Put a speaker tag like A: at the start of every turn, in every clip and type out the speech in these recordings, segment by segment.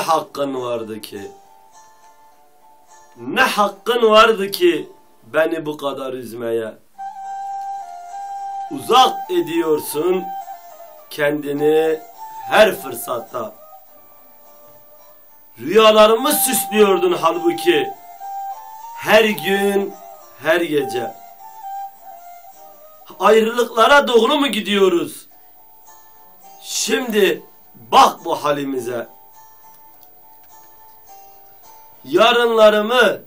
A: hakkın vardı ki? Ne hakkın vardı ki beni bu kadar üzmeye? Uzak ediyorsun kendini her fırsatta. Rüyalarımı süslüyordun halbuki her gün, her gece. Ayrılıklara doğru mu gidiyoruz? Şimdi bak bu halimize. Yarınlarımı,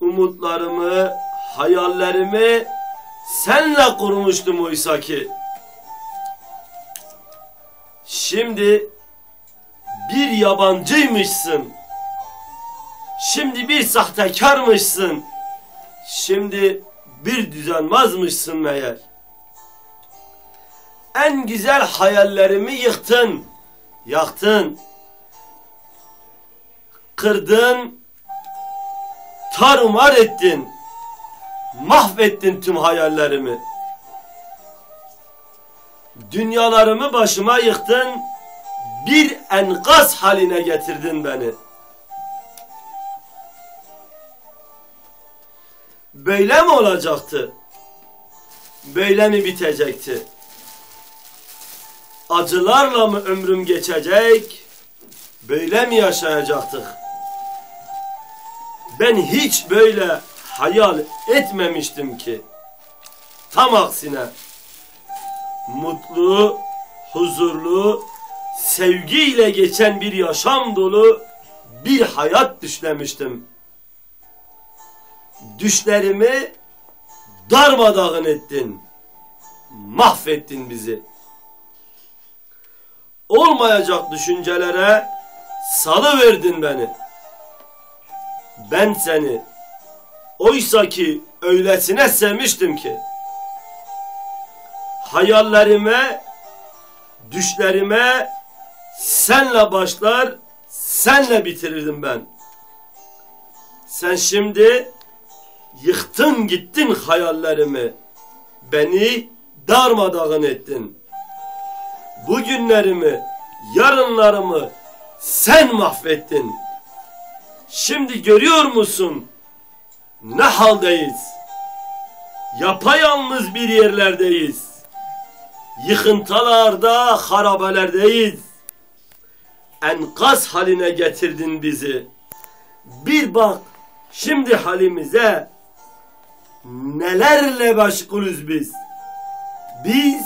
A: umutlarımı, hayallerimi senle kurmuştum oysa ki. Şimdi bir yabancıymışsın. Şimdi bir sahtekarmışsın. Şimdi bir düzenmazmışsın meğer. En güzel hayallerimi yıktın, yaktın, kırdın, tarumar ettin, mahvettin tüm hayallerimi. Dünyalarımı başıma yıktın, bir enkaz haline getirdin beni. Böyle mi olacaktı? Böyle mi bitecekti? Acılarla mı ömrüm geçecek? Böyle mi yaşayacaktık? Ben hiç böyle hayal etmemiştim ki. Tam aksine mutlu, huzurlu, sevgiyle geçen bir yaşam dolu bir hayat düşlemiştim. Düşlerimi darmadağın ettin. Mahvettin bizi. Olmayacak düşüncelere salı verdin beni. Ben seni oysa ki öylesine sevmiştim ki hayallerime, düşlerime senle başlar, senle bitirirdim ben. Sen şimdi yıktın gittin hayallerimi. Beni darmadağın ettin. Bugünlerimi, yarınlarımı sen mahvettin. Şimdi görüyor musun ne haldeyiz? Yapayalnız bir yerlerdeyiz. Yıkıntılarda, harabelerdeyiz. Enkaz haline getirdin bizi. Bir bak şimdi halimize nelerle meşgulüz biz. Biz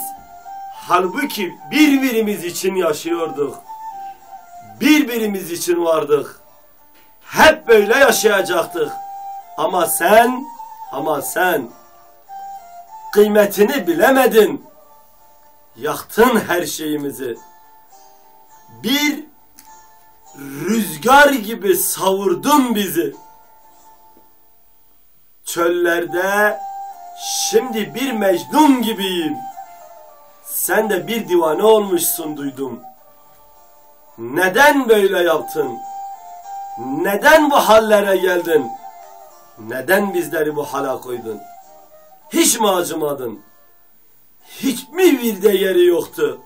A: halbuki birbirimiz için yaşıyorduk. Birbirimiz için vardık. Hep böyle yaşayacaktık. Ama sen, ama sen kıymetini bilemedin. Yaktın her şeyimizi. Bir rüzgar gibi savurdun bizi. Çöllerde şimdi bir mecnun gibiyim. Sen de bir divane olmuşsun duydum. Neden böyle yaptın? Neden bu hallere geldin? Neden bizleri bu hala koydun? Hiç mi acımadın? Hiç mi bir değeri yoktu?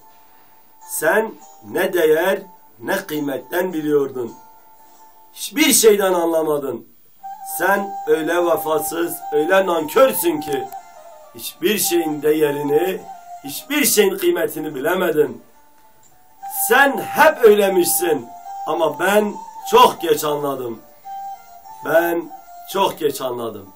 A: Sen ne değer ne kıymetten biliyordun. Hiçbir şeyden anlamadın. Sen öyle vefasız, öyle nankörsün ki hiçbir şeyin değerini, hiçbir şeyin kıymetini bilemedin. Sen hep öylemişsin ama ben çok geç anladım. Ben çok geç anladım.